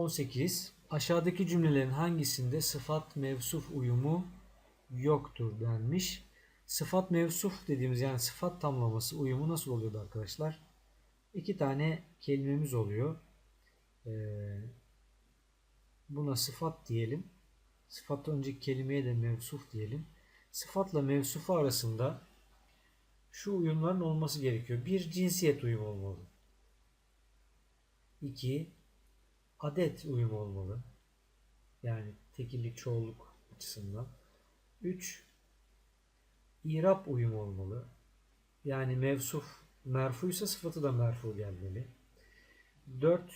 18. Aşağıdaki cümlelerin hangisinde sıfat mevsuf uyumu yoktur denmiş. Sıfat mevsuf dediğimiz yani sıfat tamlaması uyumu nasıl oluyordu arkadaşlar? İki tane kelimemiz oluyor. Ee, buna sıfat diyelim. Sıfattan önceki kelimeye de mevsuf diyelim. Sıfatla mevsufu arasında şu uyumların olması gerekiyor. Bir cinsiyet uyumu olmalı. İki adet uyumu olmalı. Yani tekillik çoğulluk açısından. Üç İrab uyumu olmalı. Yani mevsuf merfuysa sıfatı da merfu gelmeli. 4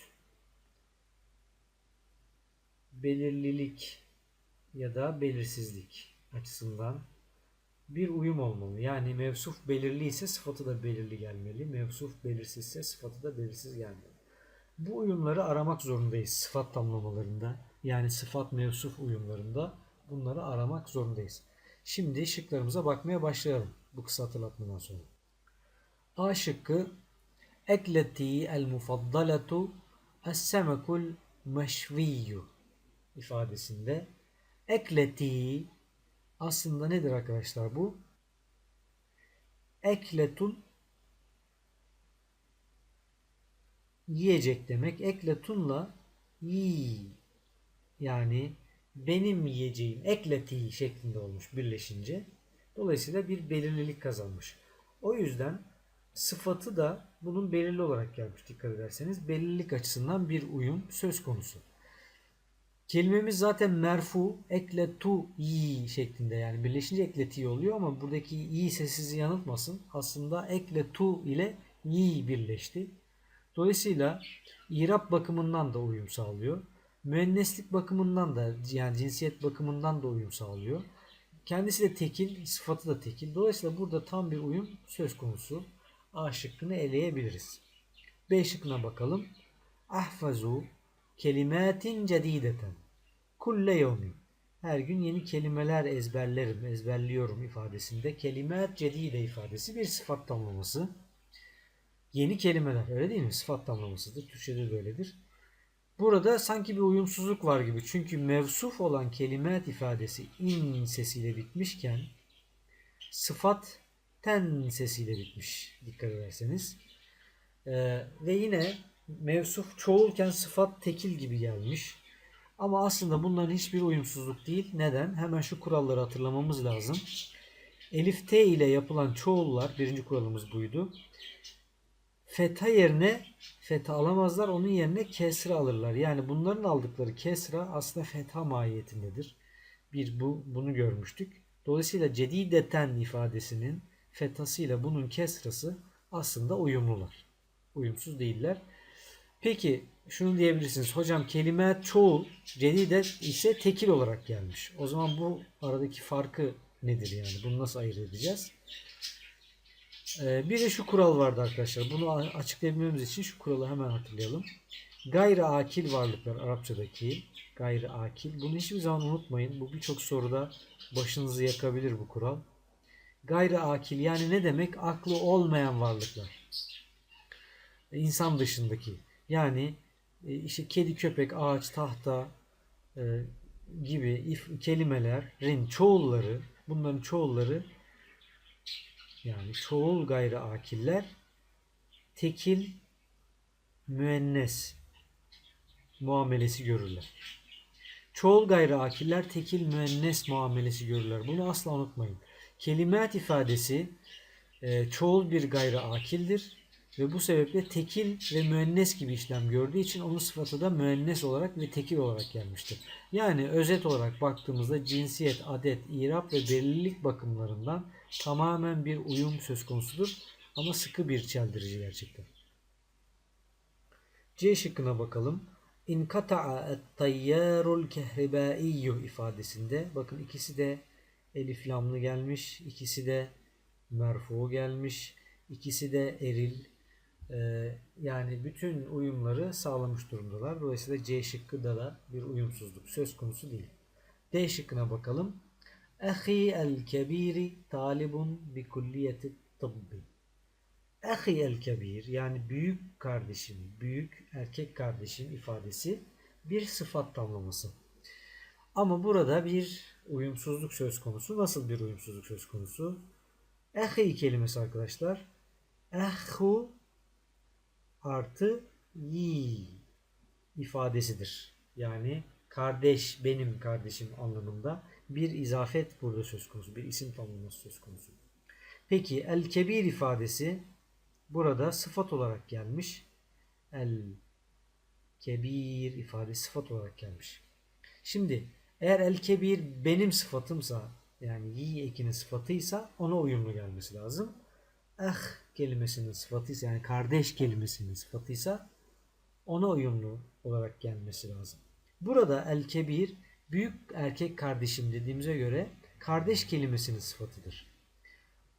belirlilik ya da belirsizlik açısından bir uyum olmalı. Yani mevsuf belirli ise sıfatı da belirli gelmeli. Mevsuf belirsizse sıfatı da belirsiz gelmeli. Bu uyumları aramak zorundayız sıfat tamlamalarında. Yani sıfat mevsuf uyumlarında bunları aramak zorundayız. Şimdi şıklarımıza bakmaya başlayalım bu kısa hatırlatmadan sonra. A şıkkı ekleti el mufaddaletu es-semekul meşviyyu ifadesinde ekleti aslında nedir arkadaşlar bu? Ekletun yiyecek demek. Ekletunla yi yani benim yiyeceğim ekleti şeklinde olmuş birleşince. Dolayısıyla bir belirlilik kazanmış. O yüzden sıfatı da bunun belirli olarak gelmiş dikkat ederseniz. Belirlilik açısından bir uyum söz konusu. Kelimemiz zaten merfu, ekletu yi şeklinde yani birleşince ekleti oluyor ama buradaki yi sessizi yanıltmasın. Aslında ekletu ile yi birleşti. Dolayısıyla İrab bakımından da uyum sağlıyor. Müenneslik bakımından da yani cinsiyet bakımından da uyum sağlıyor. Kendisi de tekil, sıfatı da tekil. Dolayısıyla burada tam bir uyum söz konusu. A şıkkını eleyebiliriz. B şıkkına bakalım. Ahfazu kelimatin cedideten. Kulle yevmin. Her gün yeni kelimeler ezberlerim, ezberliyorum ifadesinde. Kelimat cedide ifadesi bir sıfat tamlaması. Yeni kelimeler öyle değil mi? Sıfat tamlamasıdır. Türkçe'de böyledir. Burada sanki bir uyumsuzluk var gibi. Çünkü mevsuf olan kelimet ifadesi in sesiyle bitmişken sıfat ten sesiyle bitmiş. Dikkat ederseniz. Ee, ve yine mevsuf çoğulken sıfat tekil gibi gelmiş. Ama aslında bunların hiçbir uyumsuzluk değil. Neden? Hemen şu kuralları hatırlamamız lazım. Elif T ile yapılan çoğullar, birinci kuralımız buydu. Fetha yerine fetha alamazlar. Onun yerine kesre alırlar. Yani bunların aldıkları kesra aslında fetha mahiyetindedir. Bir bu bunu görmüştük. Dolayısıyla cedideten ifadesinin fethasıyla bunun kesrası aslında uyumlular. Uyumsuz değiller. Peki şunu diyebilirsiniz. Hocam kelime çoğul, cedide ise tekil olarak gelmiş. O zaman bu aradaki farkı nedir yani? Bunu nasıl ayırt edeceğiz? Ee, bir de şu kural vardı arkadaşlar. Bunu açıklayabilmemiz için şu kuralı hemen hatırlayalım. Gayri akil varlıklar Arapçadaki gayri akil. Bunu hiçbir zaman unutmayın. Bu birçok soruda başınızı yakabilir bu kural. Gayri akil yani ne demek? Aklı olmayan varlıklar. İnsan dışındaki. Yani e, işte kedi, köpek, ağaç, tahta e, gibi if, kelimelerin çoğulları, bunların çoğulları yani çoğul gayrı akiller tekil müennes muamelesi görürler. Çoğul gayrı akiller tekil müennes muamelesi görürler. Bunu asla unutmayın. Kelimet ifadesi e, çoğul bir gayrı akildir ve bu sebeple tekil ve müennes gibi işlem gördüğü için onun sıfatı da müennes olarak ve tekil olarak gelmiştir. Yani özet olarak baktığımızda cinsiyet, adet, irap ve belirlilik bakımlarından tamamen bir uyum söz konusudur. Ama sıkı bir çeldirici gerçekten. C şıkkına bakalım. İnkata'a et-tayyarul kehribaiyyu ifadesinde bakın ikisi de elif lamlı gelmiş, ikisi de merfu gelmiş, ikisi de eril. Ee, yani bütün uyumları sağlamış durumdalar. Dolayısıyla C şıkkında da bir uyumsuzluk söz konusu değil. D şıkkına bakalım. Ahi el kebiri talibun bi kulliyeti tıbbi. Ahi el kebir yani büyük kardeşim, büyük erkek kardeşim ifadesi bir sıfat tamlaması. Ama burada bir uyumsuzluk söz konusu. Nasıl bir uyumsuzluk söz konusu? Ehi kelimesi arkadaşlar. Ehu artı yi ifadesidir. Yani kardeş, benim kardeşim anlamında bir izafet burada söz konusu. Bir isim tamlaması söz konusu. Peki el kebir ifadesi burada sıfat olarak gelmiş. El kebir ifadesi sıfat olarak gelmiş. Şimdi eğer el kebir benim sıfatımsa yani yi ekinin sıfatıysa ona uyumlu gelmesi lazım. Ah kelimesinin sıfatıysa yani kardeş kelimesinin sıfatıysa ona uyumlu olarak gelmesi lazım. Burada el kebir büyük erkek kardeşim dediğimize göre kardeş kelimesinin sıfatıdır.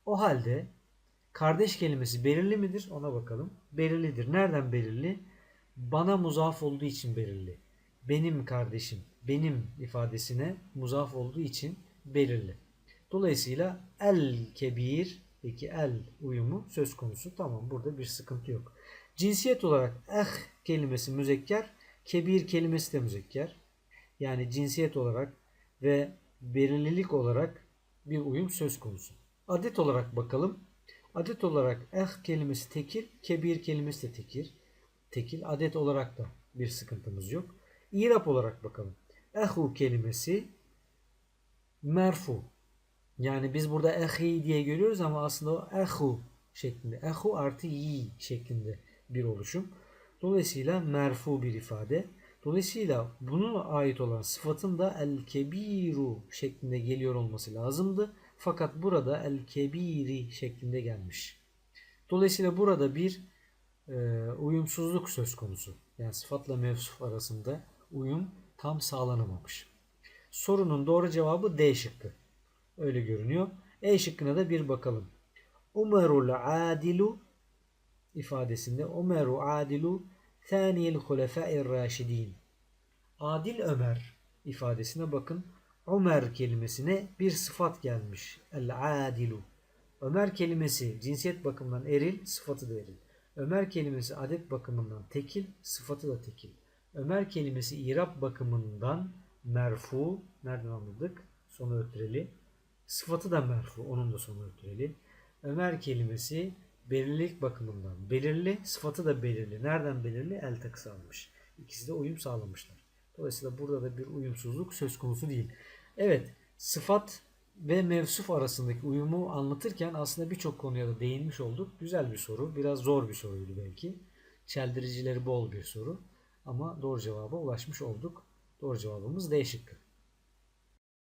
O halde kardeş kelimesi belirli midir? Ona bakalım. Belirlidir. Nereden belirli? Bana muzaf olduğu için belirli. Benim kardeşim, benim ifadesine muzaf olduğu için belirli. Dolayısıyla el kebir peki el uyumu söz konusu. Tamam burada bir sıkıntı yok. Cinsiyet olarak eh kelimesi müzekker, kebir kelimesi de müzekker. Yani cinsiyet olarak ve belirlilik olarak bir uyum söz konusu. Adet olarak bakalım. Adet olarak eh kelimesi tekil, kebir kelimesi de tekil. Tekil adet olarak da bir sıkıntımız yok. İrap olarak bakalım. Ehu kelimesi merfu. Yani biz burada ehi diye görüyoruz ama aslında o ehu şeklinde. Ehu artı yi şeklinde bir oluşum. Dolayısıyla merfu bir ifade. Dolayısıyla bunun ait olan sıfatın da el kebiru şeklinde geliyor olması lazımdı. Fakat burada el kebiri şeklinde gelmiş. Dolayısıyla burada bir e, uyumsuzluk söz konusu. Yani sıfatla mevsuf arasında uyum tam sağlanamamış. Sorunun doğru cevabı D şıkkı. Öyle görünüyor. E şıkkına da bir bakalım. Umerul adilu ifadesinde Umeru adilu thaniyel hulefâir raşidin. Adil Ömer ifadesine bakın. Ömer kelimesine bir sıfat gelmiş. El adilu. Ömer kelimesi cinsiyet bakımından eril, sıfatı da eril. Ömer kelimesi adet bakımından tekil, sıfatı da tekil. Ömer kelimesi irab bakımından merfu, nereden anladık? Sonu ötreli. Sıfatı da merfu, onun da sonu ötreli. Ömer kelimesi belirlilik bakımından belirli, sıfatı da belirli. Nereden belirli? El takısı almış. İkisi de uyum sağlamışlar. Dolayısıyla burada da bir uyumsuzluk söz konusu değil. Evet, sıfat ve mevsuf arasındaki uyumu anlatırken aslında birçok konuya da değinmiş olduk. Güzel bir soru. Biraz zor bir soruydu belki. Çeldiricileri bol bir soru. Ama doğru cevaba ulaşmış olduk. Doğru cevabımız D şıkkı.